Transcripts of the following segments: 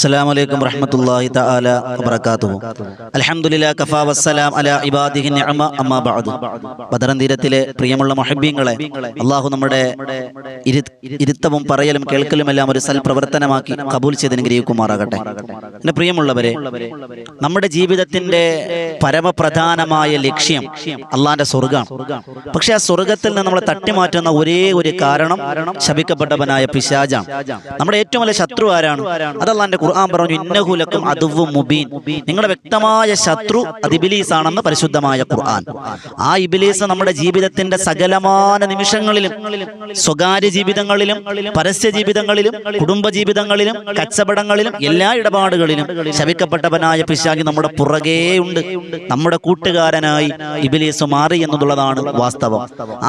السلام عليكم ورحمة الله تعالى وبركاته الحمد لله كفى والسلام على عباده النعمة أما بعد ബദറൻ തീരത്തിലെ പ്രിയമുള്ള മൊഹബ്യങ്ങളെ അള്ളാഹു നമ്മുടെ ഇരു- ഇരുത്തവും പറയലും കേൾക്കലും എല്ലാം ഒരു സൽപ്രവർത്തനമാക്കി കബൂൽ ചെയ്ത് അനുഗ്രഹിക്കുമാറാകട്ടെ എന്റെ പ്രിയമുള്ളവരെ നമ്മുടെ ജീവിതത്തിന്റെ പരമപ്രധാനമായ ലക്ഷ്യം അള്ളാന്റെ സ്വർഗമാണ് പക്ഷെ ആ സ്വർഗത്തിൽ നിന്ന് നമ്മളെ തട്ടിമാറ്റുന്ന ഒരേ ഒരു കാരണം ശപിക്കപ്പെട്ടവനായ പിശാജാണ് നമ്മുടെ ഏറ്റവും വലിയ ശത്രു ആരാണ് അത് അള്ളാന്റെ ഖുർആൻ പറഞ്ഞു ഇന്നഹുലക്കും അതുവും മുബീൻ. നിങ്ങളുടെ വ്യക്തമായ ശത്രു അത് ഇബിലീസ് ആണെന്ന് പരിശുദ്ധമായ ഖുർആൻ. ആ ഇബിലീസ് നമ്മുടെ ജീവിതത്തിന്റെ സകലമാന നിമിഷങ്ങളിലും സ്വകാര്യ ജീവിതങ്ങളിലും പരസ്യ ജീവിതങ്ങളിലും കുടുംബ ജീവിതങ്ങളിലും കച്ചവടങ്ങളിലും എല്ലാ ഇടപാടുകളിലും ശവിക്കപ്പെട്ടവനായ പിശാചി നമ്മുടെ പുറകേ ഉണ്ട്. നമ്മുടെ കൂട്ടുകാരനായി ഇബിലീസ് മാറി എന്നുള്ളതാണ് വാസ്തവം.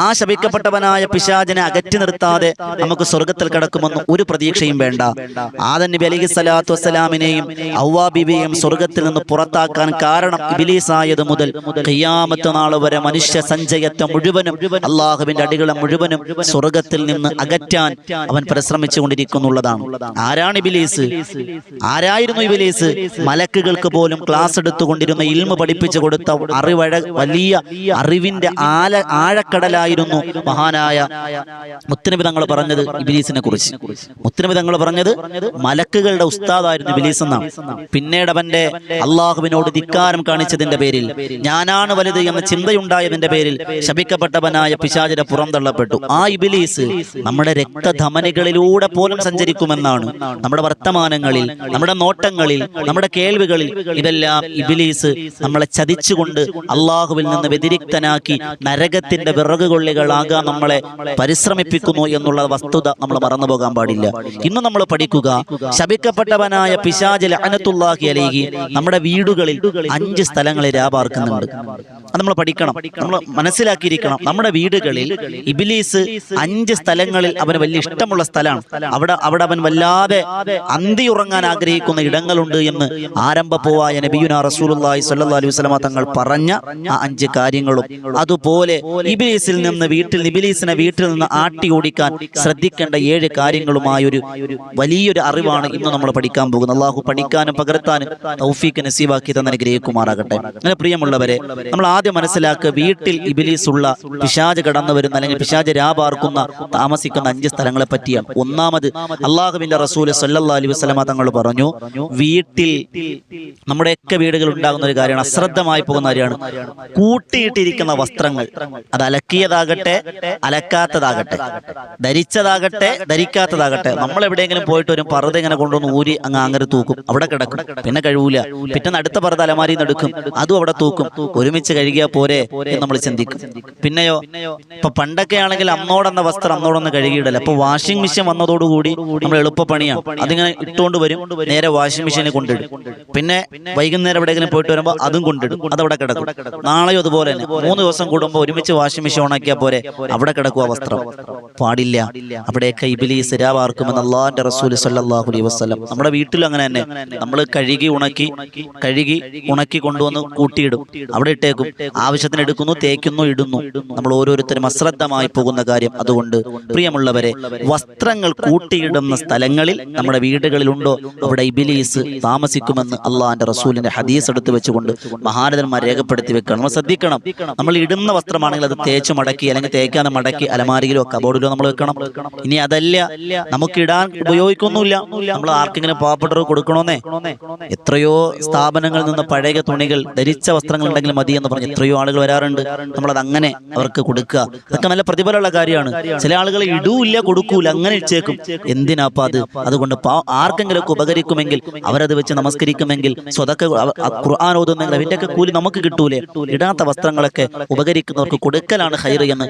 ആ ശപിക്കപ്പെട്ടവനായ പിശാചിനെ അകറ്റി നിർത്താതെ നമുക്ക് സ്വർഗത്തിൽ കിടക്കുമെന്ന് ഒരു പ്രതീക്ഷയും വേണ്ട. ആദൻ നബി അലൈഹി വസ്സലാമിനെയും ഔവാ ബിബിയെയും സ്വർഗത്തിൽ നിന്ന് പുറത്താക്കാൻ കാരണം ഇബിലീസായത് മുതൽ ഖിയാമത്ത് നാൾ വരെ മനുഷ്യ സഞ്ചയത്തെ മുഴുവനും അള്ളാഹുവിന്റെ അടികളെ മുഴുവനും സ്വർഗത്തിൽ നിന്ന് അകറ്റാൻ അവൻ പരിശ്രമിച്ചു കൊണ്ടിരിക്കുന്നുള്ളതാണ് ആരാണ് ഇബിലീസ്? ആരായിരുന്നു ഇബിലീസ്? മലക്കുകൾക്ക് പോലും ക്ലാസ് എടുത്തുകൊണ്ടിരുന്ന ഇൽമ പഠിപ്പിച്ചു കൊടുത്ത അറിവഴ വലിയ അറിവിന്റെ ആല ആഴക്കടലായിരുന്നു മഹാനായ മുത്തനബി തങ്ങൾ പറഞ്ഞത് ഇബിലീസിനെ കുറിച്ച്. മുത്തനബി തങ്ങൾ പറഞ്ഞത് മലക്കുകളുടെ ഉസ്താദായിരുന്നു ബിലീസ് എന്ന പിന്നീട് അവന്റെ അള്ളാഹുവിനോട് ധിക്കാരം കാണിച്ചതിന്റെ പേരിൽ ഞാനാണ് വലുത് എന്ന ചിന്തയുണ്ടായതിന്റെ പേരിൽ ശപിക്കപ്പെട്ടവനായ പിശാചിനെ പുറന്തള്ളപ്പെട്ടു ആ ഇബിലീസ് നമ്മുടെ രക്തധമനികളിലൂടെ പോലും സഞ്ചരിക്കുമെന്നാണ്. നമ്മുടെ വർത്തമാനങ്ങളിൽ നമ്മുടെ നോട്ടങ്ങളിൽ നമ്മുടെ കേൾവികളിൽ ഇതെല്ലാം ഇബിലീസ് നമ്മളെ ചതിച്ചുകൊണ്ട് അള്ളാഹുവിൽ നിന്ന് വ്യതിരിക്തനാക്കി നരകത്തിന്റെ വിറകുകൊള്ളികളാകാൻ നമ്മളെ പരിശ്രമിപ്പിക്കുന്നു എന്നുള്ള വസ്തുത നമ്മൾ മറന്നു പോകാൻ പാടില്ല. ഇന്ന് നമ്മൾ പഠിക്കുക ശപിക്കപ്പെട്ടവനായ പിശാചിൽ അനത്തുല്ലാഹി അലേഹി നമ്മുടെ വീടുകളിൽ അഞ്ച് സ്ഥലങ്ങളിൽ രാപാർക്കുന്നുണ്ട് അത് നമ്മൾ പഠിക്കണം. നമ്മൾ മനസ്സിലാക്കിയിരിക്കണം. നമ്മുടെ വീടുകളിൽ ഇബിലീസ് അഞ്ച് സ്ഥലങ്ങളിൽ അവന് വലിയ ഇഷ്ടമുള്ള സ്ഥലമാണ്. അവിടെ അവിടെ അവൻ വല്ലാതെ അന്തി ഉറങ്ങാൻ ആഗ്രഹിക്കുന്ന ഇടങ്ങളുണ്ട് എന്ന് ആരംഭ ആരംഭപ്പോവായ നബിയുന റസൂലുള്ളാഹി സ്വല്ലല്ലാഹു അലൈഹി വസല്ലമ തങ്ങൾ പറഞ്ഞ ആ അഞ്ച് കാര്യങ്ങളും. അതുപോലെ ഇബിലീസിൽ നിന്ന് വീട്ടിൽ ഇബിലീസിനെ വീട്ടിൽ നിന്ന് ആട്ടി ഓടിക്കാൻ ശ്രദ്ധിക്കേണ്ട ഏഴ് കാര്യങ്ങളുമായ ഒരു വലിയൊരു അറിവാണ് ഇന്ന് നമ്മൾ പഠിക്കാൻ പോകുന്നത് അള്ളാഹു പഠിക്കാനും പകർത്താനും തൗഫീഖ് നസീബാക്കി തന്നെ അനുഗ്രഹിക്കുമാറാകട്ടെ. അങ്ങനെ പ്രിയമുള്ളവരെ നമ്മൾ ആദ്യം മനസ്സിലാക്കുക വീട്ടിൽ ഇബിലീസ് ഉള്ള പിശാജ് കടന്നു വരുന്ന അല്ലെങ്കിൽ പിശാജ് രാപാർക്കുന്ന താമസിക്കുന്ന അഞ്ച് സ്ഥലങ്ങളെ പറ്റിയാണ്. ഒന്നാമത് അള്ളാഹുവിന്റെ റസൂൽ സല്ലാ അലൈഹി വസ്ലമ തങ്ങൾ പറഞ്ഞു വീട്ടിൽ നമ്മുടെയൊക്കെ വീടുകൾ ഉണ്ടാകുന്ന ഒരു കാര്യമാണ് അശ്രദ്ധമായി പോകുന്ന കാര്യമാണ്. കൂട്ടിയിട്ടിരിക്കുന്ന വസ്ത്രങ്ങൾ അത് അലക്കിയതാകട്ടെ അലക്കാത്തതാകട്ടെ ധരിച്ചതാകട്ടെ ധരിക്കാത്തതാകട്ടെ നമ്മൾ എവിടെയെങ്കിലും പോയിട്ട് ഒരു പറുത ഇങ്ങനെ കൊണ്ടുവന്ന് ഊരി അങ്ങ് അങ്ങനെ തൂക്കും. അവിടെ കിടക്കും. പിന്നെ കഴിവൂല. പിറ്റേന്ന് അടുത്ത പറ തലമാരി എടുക്കും അതും അവിടെ തൂക്കും. ഒരുമിച്ച് കഴുകിയാൽ പോരെ എന്ന് നമ്മൾ ചിന്തിക്കും. പിന്നെയോ ഇപ്പൊ പണ്ടൊക്കെ ആണെങ്കിൽ അന്നോടെന്ന വസ്ത്രം അന്നോടൊന്ന് കഴുകിയിടല. അപ്പൊ വാഷിംഗ് മെഷീൻ വന്നതോടുകൂടി നമ്മൾ എളുപ്പപ്പണിയാണ് അതിങ്ങനെ ഇട്ടുകൊണ്ട് വരും. നേരെ വാഷിംഗ് മെഷീനിൽ കൊണ്ടിടും. പിന്നെ വൈകുന്നേരം എവിടെയെങ്കിലും പോയിട്ട് വരുമ്പോൾ അതും കൊണ്ടിടും. അതവിടെ കിടക്കും. നാളെയും അതുപോലെ തന്നെ. മൂന്ന് ദിവസം കൂടുമ്പോൾ ഒരുമിച്ച് വാഷിംഗ് മെഷീൻ ഓണാക്കിയാൽ പോരെ. അവിടെ കിടക്കുക വസ്ത്രം. പാടില്ല. അവിടെയൊക്കെ ഇബിലീസ് രാവാർക്കുമെന്ന് അള്ളാഹിന്റെ റസൂൽ സല്ലല്ലാഹു അലൈഹി വസല്ലം. നമ്മുടെ വീട്ടിലും അങ്ങനെ തന്നെ. നമ്മൾ കഴുകി ഉണക്കി കഴുകി ഉണക്കി കൊണ്ടുവന്ന് കൂട്ടിയിടും. അവിടെ ഇട്ടേക്കും. ആവശ്യത്തിന് എടുക്കുന്നു തേക്കുന്നു ഇടുന്നു. നമ്മൾ ഓരോരുത്തരും അശ്രദ്ധമായി പോകുന്ന കാര്യം അതുകൊണ്ട്. പ്രിയമുള്ളവരെ വസ്ത്രങ്ങൾ കൂട്ടിയിടുന്ന സ്ഥലങ്ങളിൽ നമ്മുടെ വീടുകളിലുണ്ടോ അവിടെ ഇബിലീസ് താമസിക്കുമെന്ന് അള്ളാഹിന്റെ റസൂലിന്റെ ഹദീസ് എടുത്ത് വെച്ചുകൊണ്ട് മഹാരഥന്മാർ രേഖപ്പെടുത്തി വെക്കണം നമ്മൾ ശ്രദ്ധിക്കണം. നമ്മൾ ഇടുന്ന വസ്ത്രമാണെങ്കിൽ അത് തേച്ച് മടക്കി അല്ലെങ്കിൽ തേക്കാതെ മടക്കി അലമാരിയിലോ കബോർഡിലോ നമ്മൾ വെക്കണം. ഇനി അതല്ല. നമുക്ക് ഇടാൻ ഉപയോഗിക്കൊന്നുമില്ല. നമ്മൾ ആർക്കെങ്കിലും പാവപ്പെട്ടവർക്ക് കൊടുക്കണമെന്നേ എത്രയോ സ്ഥാപനങ്ങളിൽ നിന്ന് പഴയ തുണികൾ ധരിച്ച വസ്ത്രങ്ങൾ ഉണ്ടെങ്കിൽ മതി എന്ന് പറഞ്ഞ് എത്രയോ ആളുകൾ വരാറുണ്ട്. നമ്മളത് അങ്ങനെ അവർക്ക് കൊടുക്കുക. അതൊക്കെ നല്ല പ്രതിഫലമുള്ള കാര്യമാണ്. ചില ആളുകൾ ഇടൂല്ല കൊടുക്കൂല അങ്ങനെ ഇച്ചേക്കും എന്തിനാപ്പ അത്? അതുകൊണ്ട് ആർക്കെങ്കിലും ആർക്കെങ്കിലൊക്കെ ഉപകരിക്കുമെങ്കിൽ അവരത് വെച്ച് നമസ്കരിക്കുമെങ്കിൽ സ്വതൊക്കെ ഖുർആൻ ഓതുന്നെങ്കിൽ അതിന്റെയൊക്കെ കൂലി നമുക്ക് കിട്ടൂലേ? ഇടാത്ത വസ്ത്രങ്ങളൊക്കെ ഉപകരിക്കുന്നവർക്ക് കൊടുക്കലാണ് ഹൈർ എന്ന്.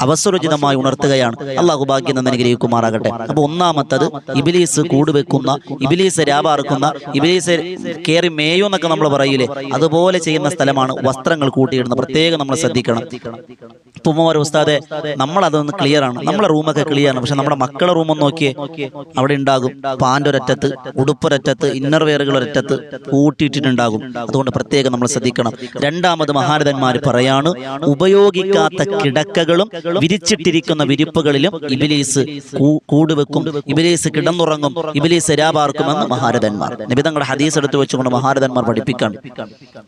അവസരോചിതമായി ഉണർത്തുകയാണ്. അള്ളാഹു ഭാഗ്യം നിന്ന് അനുഗ്രഹിക്കുമാറാകട്ടെ. അപ്പൊ ഒന്നാമത്തത് ഇബിലീസ് കൂടുവെക്കുന്ന ഇബിലീസ് രാപാർക്കുന്ന ഇബിലീസ് കയറി മേയോ എന്നൊക്കെ നമ്മൾ പറയൂലേ? അതുപോലെ ചെയ്യുന്ന സ്ഥലമാണ് വസ്ത്രങ്ങൾ കൂട്ടിയിടുന്നത്. പ്രത്യേകം നമ്മൾ ശ്രദ്ധിക്കണം. ഉപ്പുമാർ ഉസ്താദെ നമ്മളതൊന്ന് ക്ലിയർ ആണ് നമ്മളെ റൂമൊക്കെ ക്ലിയർ ആണ് പക്ഷെ നമ്മുടെ മക്കളെ റൂമൊന്ന് നോക്കിയേ. അവിടെ ഉണ്ടാകും. പാന്റെ ഒരറ്റത്ത് ഉടുപ്പൊരറ്റത്ത് ഇന്നർ വെയറുകൾ ഒരറ്റത്ത് കൂട്ടിയിട്ടിട്ടുണ്ടാകും. അതുകൊണ്ട് പ്രത്യേകം നമ്മൾ ശ്രദ്ധിക്കണം. രണ്ടാമത് മഹാരഥന്മാർ പറയാണ് ഉപയോഗിക്കാത്ത കിടക്കകളും വിരിച്ചിട്ടിരിക്കുന്ന വിരിപ്പുകളിലും ഇബിലീസ് കൂട് കൂടുവെക്കും. ഇബിലീസ് കിടന്നുറങ്ങും. ഇബിലീസ് രാപാർക്കുമെന്ന് മഹാരഥന്മാർ. നിബിതങ്ങളുടെ ഹദീസ് എടുത്തു വെച്ചുകൊണ്ട് മഹാരഥന്മാർ പഠിപ്പിക്കാണ്.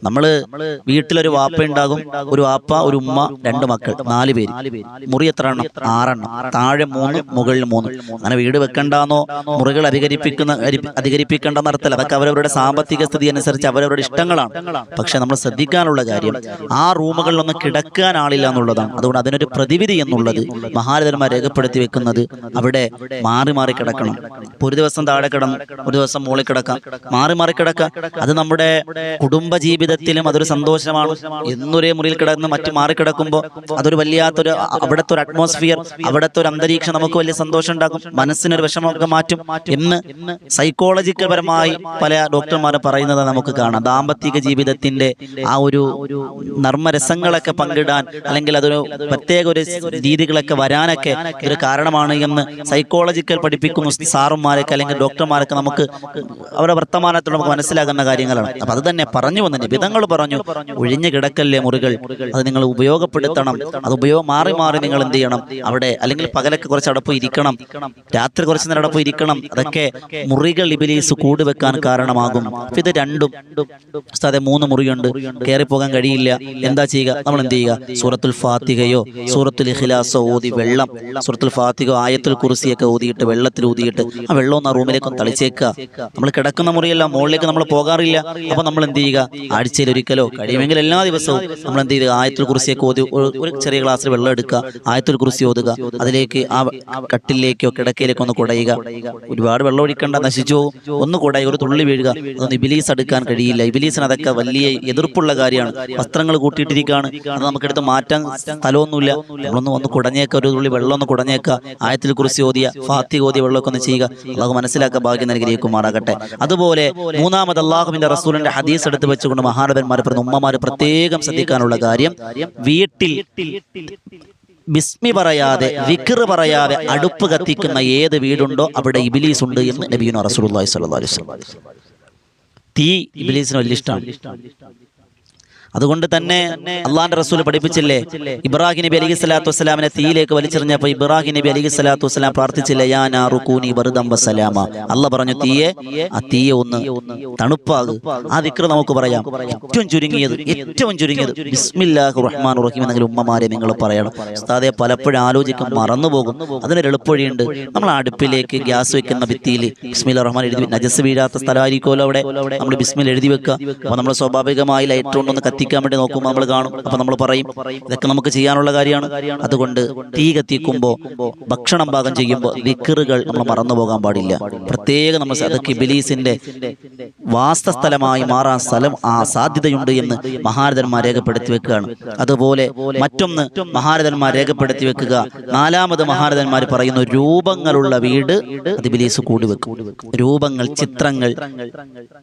നമ്മൾ വീട്ടിലൊരു വാപ്പ ഉണ്ടാകും ഒരു വാപ്പ ഒരു ഉമ്മ രണ്ട് മക്കൾ നാല് പേര്. മുറി എത്ര എണ്ണം? ആറെണ്ണം. താഴെ മൂന്ന് മുകളിൽ മൂന്ന്. അങ്ങനെ വീട് വെക്കണ്ടെന്നോ? മുറികൾ അധികരിപ്പിക്കുന്ന അധികരിപ്പിക്കേണ്ട അർത്ഥമല്ല അതൊക്കെ അവരവരുടെ സാമ്പത്തിക സ്ഥിതി അനുസരിച്ച് അവരവരുടെ ഇഷ്ടങ്ങളാണ്. പക്ഷെ നമ്മൾ ശ്രദ്ധിക്കാനുള്ള കാര്യം ആ റൂമുകളിലൊന്നും കിടക്കാൻ ആളില്ല എന്നുള്ളതാണ്. അതുകൊണ്ട് അതിനൊരു പ്രതിവിധി എന്നുള്ളത് മഹാരഥന്മാർ രേഖപ്പെടുത്തി വെക്കുന്നത് അവിടെ മാറി മാറി കിടക്കണം. ഒരു ദിവസം താഴെ കിടന്നു ഒരു ദിവസം മുകളിൽ കിടക്കാം. മാറി മാറി കിടക്കാം. അത് നമ്മുടെ കുടുംബ ജീവിതത്തിലും അതൊരു സന്തോഷമാണ്. എന്നൊരേ മുറിയിൽ കിടന്ന് മറ്റു മാറി കിടക്കുമ്പോൾ അതൊരു വല്ലാത്തൊരു അവിടുത്തെ ഒരു അറ്റ്മോസ്ഫിയർ അവിടുത്തെ ഒരു അന്തരീക്ഷം നമുക്ക് വലിയ സന്തോഷം ഉണ്ടാക്കും മനസ്സിനൊരു വിഷമമൊക്കെ മാറ്റും. എന്ന് സൈക്കോളജിക്കൽ പരമായി പല ഡോക്ടർമാരും പറയുന്നത് നമുക്ക് കാണാം. ദാമ്പത്തിക ജീവിതത്തിന്റെ ആ ഒരു നർമ്മരസങ്ങളൊക്കെ പങ്കിടാൻ അല്ലെങ്കിൽ അതൊരു പ്രത്യേക ഒരു രീതികളൊക്കെ വരാനൊക്കെ ഒരു കാരണമാണ് എന്ന് സൈക്കോളജിക്കൽ പഠിപ്പിക്കുന്ന സാറുമാരൊക്കെ അല്ലെങ്കിൽ ഡോക്ടർമാരൊക്കെ നമുക്ക് അവരുടെ വർത്തമാനത്തിൽ നമുക്ക് മനസ്സിലാകുന്ന കാര്യങ്ങളാണ്. അപ്പൊ അത് തന്നെ പറഞ്ഞു വന്നിട്ട് വിധങ്ങൾ പറഞ്ഞു ഒഴിഞ്ഞു കിടക്കല്ലേ മുറികൾ? അത് നിങ്ങൾ ഉപയോഗപ്പെടുത്തണം. അത് ഉപയോഗം മാറി മാറി നിങ്ങൾ എന്ത് ചെയ്യണം? അവിടെ അല്ലെങ്കിൽ പകലൊക്കെ കുറച്ച് അടപ്പ് ഇരിക്കണം. രാത്രി കുറച്ച് നേരം അടപ്പ് ഇരിക്കണം. അതൊക്കെ മുറികൾ ഇബിലീസ് കൂടുവെക്കാൻ കാരണമാകും. അപ്പൊ ഇത് രണ്ടും. അതെ മൂന്ന് മുറിയുണ്ട്. കയറി പോകാൻ കഴിയില്ല. എന്താ ചെയ്യുക? നമ്മൾ എന്ത് ചെയ്യുക? സൂറത്തുൽ ഫാത്തിഹയോ സൂറത്തുൽ ഇഖ്ലാസോ ഓതി വെള്ളം സൂറത്തുൽ ഫാത്തിഹ ആയത്തുൽ കുറിസിയൊക്കെ ഊതിയിട്ട് വെള്ളത്തിൽ ഊതിയിട്ട് ആ വെള്ളം ഒന്ന് ആ റൂമിലേക്കൊന്ന് തളിച്ചേക്കുക. നമ്മൾ കിടക്കുന്ന മുറിയെല്ലാം മുകളിലേക്ക് നമ്മൾ പോകാറില്ല. അപ്പൊ നമ്മൾ എന്ത് ചെയ്യുക? ആഴ്ചയിൽ ഒരിക്കലോ കഴിയുമെങ്കിൽ എല്ലാ ദിവസവും നമ്മൾ എന്ത് ചെയ്യുക? ആയത്തുൽ കുറിസിയൊക്കെ ഒരു ഒരു ചെറിയ ഗ്ലാസ്സിൽ വെള്ളം എടുക്കുക. ആയത്തുൽ കുറിസി ഓതുക. അതിലേക്ക് ആ കട്ടിലേക്കോ കിടക്കയിലേക്കോ ഒന്ന് കുടയുക. ഒരുപാട് വെള്ളം ഒഴിക്കണ്ട നശിച്ചു ഒന്ന് കുടയുക ഒരു തുള്ളി വീഴുക. അതൊന്നും ഇബിലീസ് എടുക്കാൻ കഴിയില്ല. ഇബിലീസിന് അതൊക്കെ വലിയ എതിർപ്പുള്ള കാര്യമാണ്. വസ്ത്രങ്ങൾ കൂട്ടിയിട്ടിരിക്കുകയാണ്. അത് നമുക്കെടുത്ത് മാറ്റാൻ സ്ഥലമൊന്നുമില്ല. നമ്മളൊന്ന് ഒന്ന് കുടഞ്ഞേക്ക ഒരു തുള്ളി വെള്ളം ഒന്ന് കുടഞ്ഞേക്ക ആയത്തിൽ കുറിച്ച് ഓതിയ ഫാത്തി ഓതിയ വെള്ളമൊക്കെ ഒന്ന് ചെയ്യുക. അള്ളാഹു മനസ്സിലാക്കാൻ ഭാഗ്യം നൽകിയിരിക്കുമാറാകട്ടെ. അതുപോലെ മൂന്നാമത് അള്ളാഹുവിന്റെ റസൂലിന്റെ ഹദീസ് എടുത്ത് വെച്ചുകൊണ്ട് മഹാനവന്മാർ പറയുന്ന ഉമ്മമാർ പ്രത്യേകം ശ്രദ്ധിക്കാനുള്ള കാര്യം വീട്ടിൽ ബിസ്മി പറയാതെ വിക്ർ പറയാതെ അടുപ്പ് കത്തിക്കുന്ന ഏത് വീടുണ്ടോ അവിടെ ഇബിലീസ് ഉണ്ട് എന്ന് നബീന റസൂൽ അലൈഹി വസല്ലം തീ ഇബിലീസിന് വലിയ ഇഷ്ടമാണ്. അതുകൊണ്ട് തന്നെ അള്ളാന്റെ റസൂൽ പഠിപ്പിച്ചില്ലേ? ഇബ്രാഹിം നബി അലൈഹി സ്വലാത്തു വസ്സലാമിനെ തീയിലേക്ക് വലിച്ചെറിഞ്ഞപ്പോൾ ഇബ്രാഹിം നബി അലൈഹി സ്വലാത്തു വസ്സലാം പ്രാർത്ഥിച്ചില്ലേ യാ നാറുക്കൂനി വെറുതം വസ്സലാമ. അല്ല പറഞ്ഞു തീയെ ആ തീയെ ഒന്ന് തണുപ്പാകും ആ ദിക്ർ നമുക്ക് പറയാം. ഏറ്റവും ചുരുങ്ങിയത് ഏറ്റവും ചുരുങ്ങിയത് ബിസ്മില്ലാഹു റഹ്മാൻ റഹീം എന്നെങ്കിലും ഉമ്മമാരെ നിങ്ങൾ പറയണം. ഉസ്താദെ പലപ്പോഴും ആലോചിക്കും മറന്നുപോകും അതിനൊരു എളുപ്പവഴിയുണ്ട്. നമ്മൾ അടുപ്പിലേക്ക് ഗ്യാസ് വെക്കുന്ന ഭിത്തിയിൽ ബിസ്മില്ല റഹ്മാൻ എഴുതി നജസ് വീഴാത്ത സ്ഥലമായിരിക്കുമല്ലോ അവിടെ. നമ്മൾ ബിസ്മിൽ എഴുതി വെക്കുക. അപ്പോൾ നമ്മൾ സ്വാഭാവികമായി ലൈറ്റ് കൊണ്ടൊന്ന് കത്തിക്കാൻ വേണ്ടി നോക്കുമ്പോൾ നമ്മൾ കാണും. അപ്പൊ നമ്മൾ പറയും ഇതൊക്കെ നമുക്ക് ചെയ്യാനുള്ള കാര്യമാണ്. അതുകൊണ്ട് തീ കത്തിക്കുമ്പോൾ ഭക്ഷണം പാകം ചെയ്യുമ്പോൾ വിക്കറുകൾ നമ്മൾ മറന്നു പോകാൻ പാടില്ല. പ്രത്യേകം നമ്മൾ അതൊക്കെ ബിലീസിന്റെ വാസസ്ഥലമായി മാറാൻ സ്ഥലം ആ സാധ്യതയുണ്ട് എന്ന് മഹാരഥന്മാർ രേഖപ്പെടുത്തി വെക്കുകയാണ്. അതുപോലെ മറ്റൊന്ന് മഹാരഥന്മാർ രേഖപ്പെടുത്തി വെക്കുക. നാലാമത് മഹാരഥന്മാർ പറയുന്നു രൂപങ്ങളുള്ള വീട് അത് ബിലീസ് കൂടി വെക്കും. രൂപങ്ങൾ ചിത്രങ്ങൾ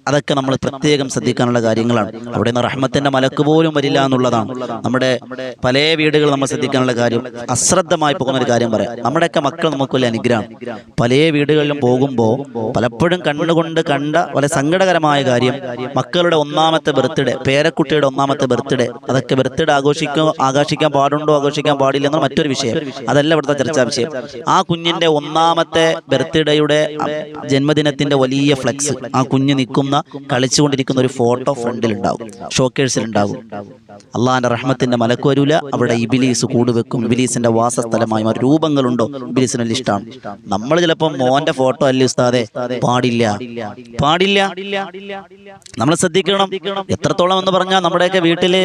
അതൊക്കെ നമ്മൾ പ്രത്യേകം ശ്രദ്ധിക്കാനുള്ള കാര്യങ്ങളാണ്. അവിടെ നിന്ന് റഹ്മത്തിന്റെ മലക്ക് പോലും വരില്ല എന്നുള്ളതാണ്. നമ്മുടെ പല വീടുകൾ നമ്മൾ ശ്രദ്ധിക്കാനുള്ള കാര്യം അശ്രദ്ധമായി പോകുന്ന ഒരു കാര്യം പറയാം. നമ്മുടെയൊക്കെ മക്കൾ നമുക്ക് വലിയ അനുഗ്രഹം. പല വീടുകളിലും പോകുമ്പോൾ പലപ്പോഴും കണ്ണുകൊണ്ട് കണ്ട വളരെ സങ്കടകരമായ കാര്യം മക്കളുടെ ഒന്നാമത്തെ ബർത്ത്ഡേ പേരക്കുട്ടിയുടെ ഒന്നാമത്തെ ബർത്ത്ഡേ അതൊക്കെ ബർത്ത്ഡേ ആഘോഷിക്കാൻ ആഘോഷിക്കാൻ പാടുണ്ടോ ആഘോഷിക്കാൻ പാടില്ല എന്ന മറ്റൊരു വിഷയം. അതല്ല ഇവിടുത്തെ ചർച്ചാ വിഷയം. ആ കുഞ്ഞിന്റെ ഒന്നാമത്തെ ബർത്ത്ഡേയുടെ ജന്മദിനത്തിന്റെ വലിയ ഫ്ലെക്സ്. ആ കുഞ്ഞ് നിൽക്കുന്ന കളിച്ചുകൊണ്ടിരിക്കുന്ന ഒരു ഫോട്ടോ ഫ്രണ്ടിൽ ഉണ്ടാവും ഷോക്കേഴ്സിൽ ഉണ്ടാവും casa. അള്ളാഹിന്റെ റഹ്മത്തിന്റെ മലക്ക് അവിടെ ഇബിലീസ് കൂടുവെക്കും ഇബിലീസിന്റെ വാസസ്ഥലമായി മാറും രൂപങ്ങളുണ്ടോ? ഇബിലീസിന് ഇഷ്ടമാണ് നമ്മൾ ചിലപ്പോൾ മോന്റെ ഫോട്ടോ അല്ലേ ഉസ്താദെ? പാടില്ല. പാടില്ല. നമ്മൾ ശ്രദ്ധിക്കണം. എത്രത്തോളം എന്ന് പറഞ്ഞാൽ നമ്മുടെയൊക്കെ വീട്ടിൽ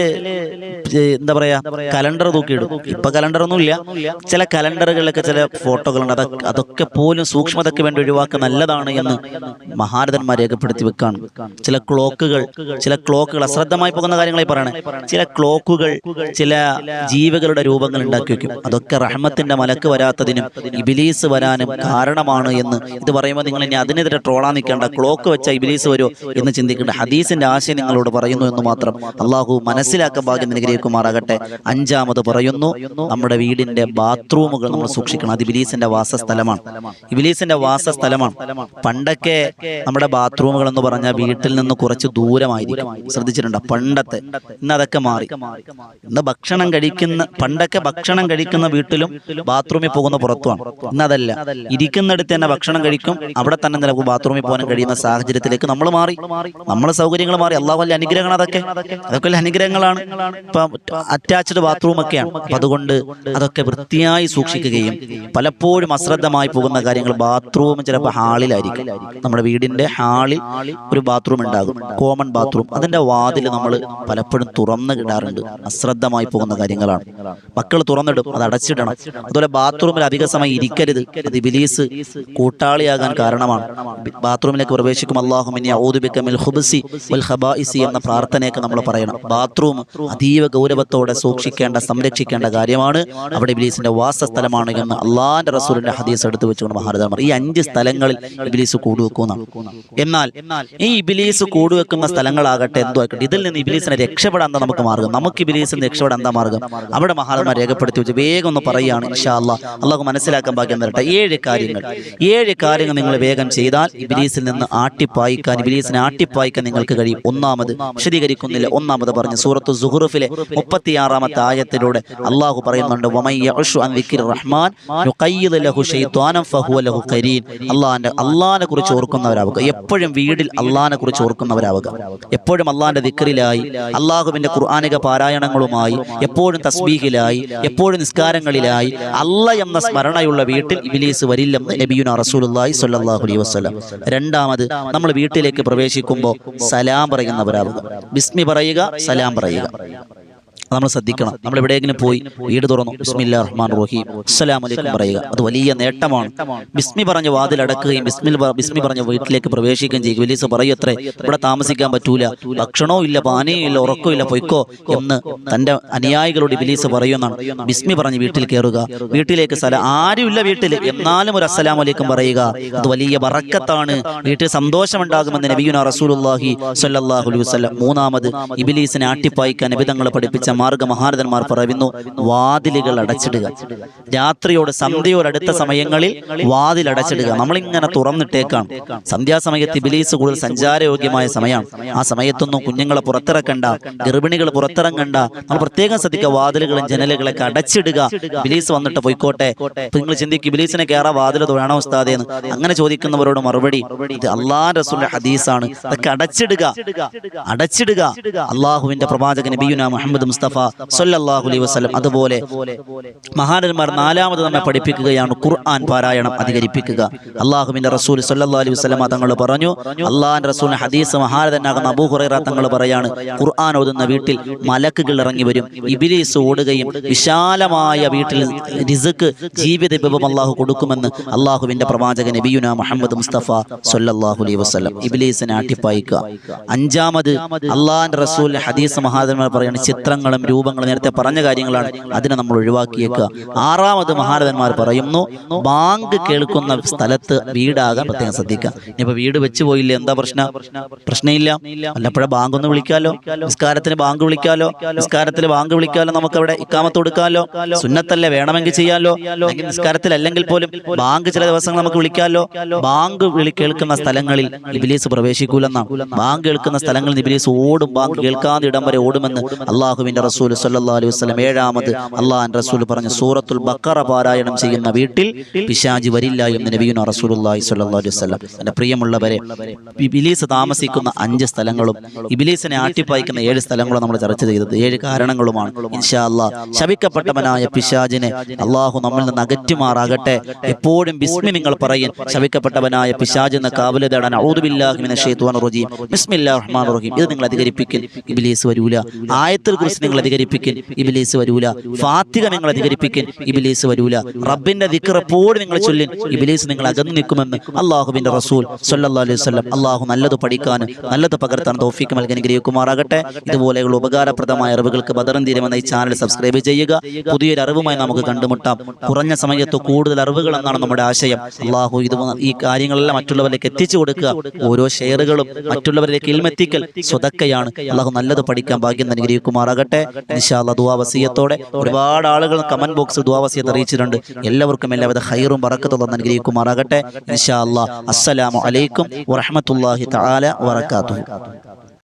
എന്താ പറയാ കലണ്ടർ തൂക്കിയിടും. ഇപ്പൊ കലണ്ടർ ഒന്നും ഇല്ല ചില കലണ്ടറുകളിലൊക്കെ ചില ഫോട്ടോകളുണ്ട്. അതൊക്കെ അതൊക്കെ പോലും സൂക്ഷ്മതയ്ക്ക് വേണ്ടി ഒഴിവാക്കുക നല്ലതാണ് എന്ന് മഹാരഥന്മാർ രേഖപ്പെടുത്തി വെക്കാണ്. ചില ക്ലോക്കുകൾ ചില ക്ലോക്കുകൾ അശ്രദ്ധമായി പോകുന്ന കാര്യങ്ങളായി പറയണേ. ചില ക്ലോക്കുകൾ ചില ജീവികളുടെ രൂപങ്ങൾ ഉണ്ടാക്കി വെക്കും അതൊക്കെ റഹ്മത്തിന്റെ മലക്ക് വരാത്തതിനും ഇബിലീസ് വരാനും കാരണമാണ് എന്ന് ഇത് പറയുമ്പോൾ നിങ്ങൾ ഇനി അതിനെതിരെ ട്രോളാൻ നിൽക്കേണ്ട ക്ലോക്ക് വെച്ച ഇബിലീസ് വരുമോ എന്ന് ചിന്തിക്കേണ്ട ഹദീസിന്റെ ആശയം നിങ്ങളോട് പറയുന്നു എന്ന് മാത്രം അള്ളാഹു മനസ്സിലാക്കാൻ ഭാഗ്യം നിഗ്രഹിക്കുമാറാകട്ടെ അഞ്ചാമത് പറയുന്നു നമ്മുടെ വീടിന്റെ ബാത്റൂമുകൾ നമ്മൾ സൂക്ഷിക്കണം. അത് ഇബിലീസിന്റെ വാസസ്ഥലമാണ്. ഇബിലീസിന്റെ വാസസ്ഥലമാണ്. പണ്ടൊക്കെ നമ്മുടെ ബാത്റൂമുകൾ എന്ന് പറഞ്ഞാൽ വീട്ടിൽ നിന്ന് കുറച്ച് ദൂരമായിരിക്കും. ശ്രദ്ധിച്ചിട്ടുണ്ടോ? പണ്ടത്തെ. ഇന്ന് അതൊക്കെ മാറി. ഇന്ന് ഭക്ഷണം കഴിക്കുന്ന പണ്ടൊക്കെ ഭക്ഷണം കഴിക്കുന്ന വീട്ടിലും ബാത്റൂമിൽ പോകുന്ന പുറത്തുമാണ് ഇന്ന് അതല്ല. ഇരിക്കുന്നിടത്ത് തന്നെ ഭക്ഷണം കഴിക്കും. അവിടെ തന്നെ നിലയ്ക്ക് ബാത്റൂമിൽ പോകാൻ കഴിയുന്ന സാഹചര്യത്തിലേക്ക് നമ്മൾ മാറി. നമ്മളെ സൗകര്യങ്ങൾ മാറി. അള്ളാഹു വലിയ അനുഗ്രഹങ്ങൾ അതൊക്കെ. അതൊക്കെ വലിയ അനുഗ്രഹങ്ങളാണ്. ഇപ്പൊ അറ്റാച്ച്ഡ് ബാത്റൂം ഒക്കെയാണ് അപ്പൊ അതുകൊണ്ട് അതൊക്കെ വൃത്തിയായി സൂക്ഷിക്കുകയും പലപ്പോഴും അശ്രദ്ധമായി പോകുന്ന കാര്യങ്ങൾ ബാത്റൂം ചിലപ്പോൾ ഹാളിലായിരിക്കും. നമ്മുടെ വീടിന്റെ ഹാളിൽ ഒരു ബാത്റൂം ഉണ്ടാകും. Common bathroom. അതിന്റെ വാതിൽ നമ്മൾ പലപ്പോഴും തുറന്ന് ഇടാറുണ്ട് അശ്രദ്ധമായി പോകുന്ന കാര്യങ്ങളാണ്. മക്കൾ തുറന്നിടും അത് അടച്ചിടണം. അതുപോലെ ബാത്റൂമിൽ അധിക സമയം ഇരിക്കരുത്. ഇത് ബിലീസ് കൂട്ടാളിയാകാൻ കാരണമാണ്. ബാത്റൂമിലേക്ക് പ്രവേശിക്കും. അള്ളാഹുമിനി ഔദുബിക്കമിൽ ഹുബസി വൽ എന്ന പ്രാർത്ഥനയൊക്കെ നമ്മൾ പറയണം. ബാത്റൂം അതീവ ഗൗരവത്തോടെ സൂക്ഷിക്കേണ്ട സംരക്ഷിക്കേണ്ട കാര്യമാണ്. അവിടെ ഇബിലീസിന്റെ വാസസ്ഥലമാണ് എന്ന് അള്ളാന്റെ റസൂലിന്റെ ഹദീസ് എടുത്തു വെച്ചുകൊണ്ട് മഹാരഥന്മാർ ഈ അഞ്ച് സ്ഥലങ്ങളിൽ ഇബിലീസ് കൂടുവെക്കുന്നതാണ് എന്നാൽ ഈ ഇബിലീസ് കൂടുവെക്കുന്ന സ്ഥലങ്ങളാകട്ടെ എന്തോ ഇതിൽ നിന്ന് ഇബിലീസിനെ രക്ഷപ്പെടാൻ നമുക്ക് മാർഗം നമുക്ക് ഇബിലീസിന് രക്ഷപ്പെടാൻ എന്താ മാർഗം അവിടെ മഹാത്മാർ രേഖപ്പെടുത്തി വെച്ച് വേഗം ഒന്ന് പറയുകയാണ് ഇൻഷാ അല്ലാ അള്ളാഹു മനസ്സിലാക്കാൻ ഭാഗ്യം തരട്ടെ. ഏഴ് കാര്യങ്ങൾ. ഏഴ് കാര്യങ്ങൾ നിങ്ങൾ വേഗം ചെയ്താൽ ഇബിലീസിൽ നിന്ന് ആട്ടിപ്പായിക്കാൻ ഇബിലീസിനെ ആട്ടിപ്പായിക്കാൻ നിങ്ങൾക്ക് കഴിയും. ഒന്നാമത് വിശദീകരിക്കുന്നില്ല. ഒന്നാമത് പറഞ്ഞു സൂറത്ത് സുഹുറുഫിലെ മുപ്പത്തിയാറാമത്തെ ആയത്തിലൂടെ അള്ളാഹു പറയുന്നുണ്ട് റഹ്മാൻ അള്ളാഹിനെ കുറിച്ച് ഓർക്കുന്നവരാവുക. എപ്പോഴും വീടിൽ അള്ളാഹിനെ കുറിച്ച് ഓർക്കുന്നവരാവുക. എപ്പോഴും അള്ളാഹിന്റെ ദിക്കറിലായി അള്ളാഹുവിന്റെ ഖുർആാനിക പാരായണങ്ങളുമായി എപ്പോഴും തസ്ബീഹിലായി എപ്പോഴും നിസ്കാരങ്ങളിലായി അല്ല എന്ന സ്മരണയുള്ള വീട്ടിൽ ഇബിലീസ് വരില്ലെന്ന് നബിയുന റസൂലി സ്വല്ലല്ലാഹു അലൈഹി വസല്ലം. രണ്ടാമത് നമ്മൾ വീട്ടിലേക്ക് പ്രവേശിക്കുമ്പോൾ സലാം പറയുന്നവരാവുക ബിസ്മി പറയുക സലാം പറയുക. നമ്മൾ ശ്രദ്ധിക്കണം. നമ്മൾ എവിടെയെങ്കിലും പോയി വീട് തുറന്നു. ബിസ്മില്ല റഹ്മാൻ റഹീം. അസ്സലാം അലൈക്കും പറയുക അത് വലിയ നേട്ടമാണ്. ബിസ്മി പറഞ്ഞ വാതിൽ അടക്കുകയും ബിസ്മിൽ ബിസ്മി പറഞ്ഞ വീട്ടിലേക്ക് പ്രവേശിക്കുകയും ചെയ്യും. വലിയ പറയത്രേ ഇവിടെ താമസിക്കാൻ പറ്റൂല. ഭക്ഷണവും ഇല്ല പാനീയം ഇല്ല ഉറക്കവും ഇല്ല പൊയ്ക്കോ എന്ന് തന്റെ അനുയായികളോട് ബിലീസ് പറയുന്നതാണ് ബിസ്മി പറഞ്ഞ് വീട്ടിൽ കയറുക. വീട്ടിലേക്ക് സ്ഥലം ആരുമില്ല വീട്ടിൽ. എന്നാലും ഒരു അസ്സലാം അലൈക്കും പറയുക. അത് വലിയ വറക്കത്താണ് വീട്ടിൽ സന്തോഷമുണ്ടാകുമെന്ന് നബിയുന റസൂലുള്ളാഹി സ്വല്ലല്ലാഹു അലൈഹി വസല്ലം മൂന്നാമത് ഇബിലീസിനെ ആട്ടിപ്പായിക്കാൻ നബിതങ്ങളെ പഠിപ്പിച്ച മാർഗ മഹാരഥന്മാർ പറയുന്നു വാതിലുകൾ അടച്ചിടുക. രാത്രിയോട് സന്ധ്യയോട് അടുത്ത സമയങ്ങളിൽ വാതിൽ അടച്ചിടുക. നമ്മളിങ്ങനെ തുറന്നിട്ടേക്കാണ് സന്ധ്യാസമയത്ത് ഇബിലീസ് കൂടുതൽ സഞ്ചാരയോഗ്യമായ സമയമാണ്. ആ സമയത്തൊന്നും കുഞ്ഞുങ്ങളെ പുറത്തിറക്കണ്ട ഗർഭിണികൾ പുറത്തിറങ്ങണ്ട. നമ്മൾ പ്രത്യേകം ശ്രദ്ധിക്കുക വാതിലുകളും ജനലുകളൊക്കെ അടച്ചിടുക. ബിലീസ് വന്നിട്ട് പോയിക്കോട്ടെ. നിങ്ങൾ ചിന്തിക്കും ബിലീസിനെ കയറാ വാതിൽ വേണോ ഉസ്താദേ എന്ന്? അങ്ങനെ ചോദിക്കുന്നവരോട് മറുപടി ഇത് അള്ളാഹ് റസൂലിന്റെ ഹദീസാണ്. അതൊക്കെ അടച്ചിടുക. അടച്ചിടുക. അള്ളാഹുവിന്റെ പ്രവാചകൻ ബിയുന മുഹമ്മദ് മുസ്തഫ സല്ലല്ലാഹു അലൈഹി വസ്ലം അതുപോലെ മഹാനന്മാർ നാലാമത് നമ്മെ പഠിപ്പിക്കുകയാണ് ഖുർആൻ പാരായണം അധികരിപ്പിക്കുക. അള്ളാഹുവിന്റെ റസൂൽ സല്ലല്ലാഹു അലൈഹി വസല്ലം തങ്ങൾ പറഞ്ഞു അള്ളാഹിന്റെ റസൂൽ ഹദീസ് മഹാരഥനാകുന്ന അബൂ ഹുറൈറ തങ്ങൾ പറയാണ് ഖുർആൻ ഓതുന്ന വീട്ടിൽ മലക്കുകൾ ഇറങ്ങി വരും ഇബിലീസ് ഓടുകയും വിശാലമായ വീട്ടിൽ റിസ്ക് ജീവിത വിഭവം അള്ളാഹു കൊടുക്കുമെന്ന് അള്ളാഹുവിന്റെ പ്രവാചകൻ നബിയുന മുഹമ്മദ് മുസ്തഫ സല്ലല്ലാഹു അലൈഹി വസല്ലം ഇബിലീസിനെ അട്ടിപ്പായിക്കുക അഞ്ചാമത് അള്ളാഹിന്റെ റസൂൽ ഹദീസ് മഹാരഥന്മാർ പറയാണ് ചിത്രങ്ങളും രൂപങ്ങളും നേരത്തെ പറഞ്ഞ കാര്യങ്ങളാണ് അതിനെ നമ്മൾ ഒഴിവാക്കിയേക്കുക. ആറാമത് മഹാരഥന്മാർ പറയുന്നു ബാങ്ക് കേൾക്കുന്ന സ്ഥലത്ത് വീടാകാൻ പ്രത്യേകം ശ്രദ്ധിക്കുക. ഇപ്പൊ വീട് വെച്ച് പോയില്ലേ എന്താ പ്രശ്ന? പ്രശ്നമില്ല. വല്ലപ്പോഴും ബാങ്ക് ഒന്ന് വിളിക്കാലോ? നിസ്കാരത്തിന് ബാങ്ക് വിളിക്കാലോ? നിസ്കാരത്തിൽ ബാങ്ക് വിളിക്കാലോ നമുക്ക് അവിടെ ഇക്കാമത്ത് കൊടുക്കാലോ? സുന്നത്തല്ലേ വേണമെങ്കിൽ ചെയ്യാലോ? അല്ലെങ്കിൽ നിസ്കാരത്തിൽ അല്ലെങ്കിൽ പോലും ബാങ്ക് ചില ദിവസങ്ങൾ നമുക്ക് വിളിക്കാലോ? ബാങ്ക് വിളി കേൾക്കുന്ന സ്ഥലങ്ങളിൽ ഇബിലീസ് പ്രവേശിക്കൂലെന്നാണ്. ബാങ്ക് കേൾക്കുന്ന സ്ഥലങ്ങളിൽ ഇബിലീസ് ഓടും ബാങ്ക് കേൾക്കാതെ ഇടം വരെ ഓടുമെന്ന് അള്ളാഹുവിന്റെ റസൂൽ സല്ലല്ലാഹു അലൈഹി വസല്ലം ഏഴാമത് അള്ളാഹാൻ റസൂൽ പറഞ്ഞ സൂറത്തുൽ ബക്കറ പാരായണം ചെയ്യുന്ന വീട്ടിൽ പിശാജി വരില്ല എന്ന് നബിയുന റസൂലുള്ളാഹി സ്വല്ലല്ലാഹു അലൈഹി വസല്ലം. എന്റെ പ്രിയമുള്ളവരെ ഇബിലീസ് താമസിക്കുന്ന അഞ്ച് സ്ഥലങ്ങളും ഇബിലീസിനെ ആട്ടിപ്പായിക്കുന്ന ഏഴ് സ്ഥലങ്ങളും നമ്മൾ ചർച്ച ചെയ്തത്. ഏഴ് കാരണങ്ങളുമാണ്. ഇൻഷാ അള്ളാഹ് ശപിക്കപ്പെട്ടവനായ പിശാജിനെ അള്ളാഹു നമ്മിൽ നിന്ന് അകറ്റുമാറാകട്ടെ. എപ്പോഴും ബിസ്മി നിങ്ങൾ പറയും ശവിക്കപ്പെട്ടവനായ പിശാജ് എന്ന കാവൽ തേടാൻ ഔദുബില്ലാഹിമിന ഷെയ്ത്വാൻ റജീം. റഹ്മാൻ റഹീം. ഇത് നിങ്ങൾ അധികരിപ്പിക്കൽ. ഇബിലീസ് വരൂല. ആയത്തിൽ കുറിച്ച് നിങ്ങൾ നിങ്ങൾ അധികരിപ്പിക്കും. ഇബിലീസ് വരൂല. ഫാത്തിക നിങ്ങൾ അധികരിപ്പിക്കൻ ഇബിലീസ് വരൂല. റബ്ബിന്റെ ദിക്ർ എപ്പോഴും നിങ്ങൾ ചൊല്ലിൻ ഇബിലീസ് നിങ്ങൾ അകന്നു നിൽക്കുമെന്ന് അള്ളാഹുബിന്റെ റസൂൽ സല്ലാ അലൈഹി വസല്ലം അള്ളാഹു നല്ലത് പഠിക്കാനും നല്ലത് പകർത്താൻ തോഫിക്ക് നൽകി ഗ്രഹിക്കുമാറാകട്ടെ ഇതുപോലെയുള്ള ഉപകാരപ്രദമായ അറിവുകൾക്ക് ബദറൻ തീരുമെന്ന ഈ ചാനൽ സബ്സ്ക്രൈബ് ചെയ്യുക. പുതിയൊരു അറിവുമായി നമുക്ക് കണ്ടുമുട്ടാം. കുറഞ്ഞ സമയത്ത് കൂടുതൽ അറിവുകൾ എന്നാണ് നമ്മുടെ ആശയം. അള്ളാഹു ഇത് ഈ കാര്യങ്ങളെല്ലാം മറ്റുള്ളവരിലേക്ക് എത്തിച്ചു കൊടുക്കുക. ഓരോ ഷെയറുകളും മറ്റുള്ളവരിലേക്ക് ഇൽമെത്തിക്കൽ സ്വതക്കയാണ്. അള്ളാഹു നല്ലത് പഠിക്കാൻ ഭാഗ്യം അനുഗ്രഹിക്കുമാറാകട്ടെ നിശാല ദുവാവസീയത്തോടെ ഒരുപാട് ആളുകൾ കമന്റ് ബോക്സിൽ ദുവാവസീയത്ത് അറിയിച്ചിട്ടുണ്ട്. എല്ലാവർക്കും എല്ലാവിധ ഹൈറും പറക്കത്തുള്ള അനുഗ്രഹിക്കുമാറാകട്ടെ നിശാ അല്ലാ. അസ്സലാമു അലൈക്കും വറഹമത്തല്ലാഹി തആല വറകാതുഹു.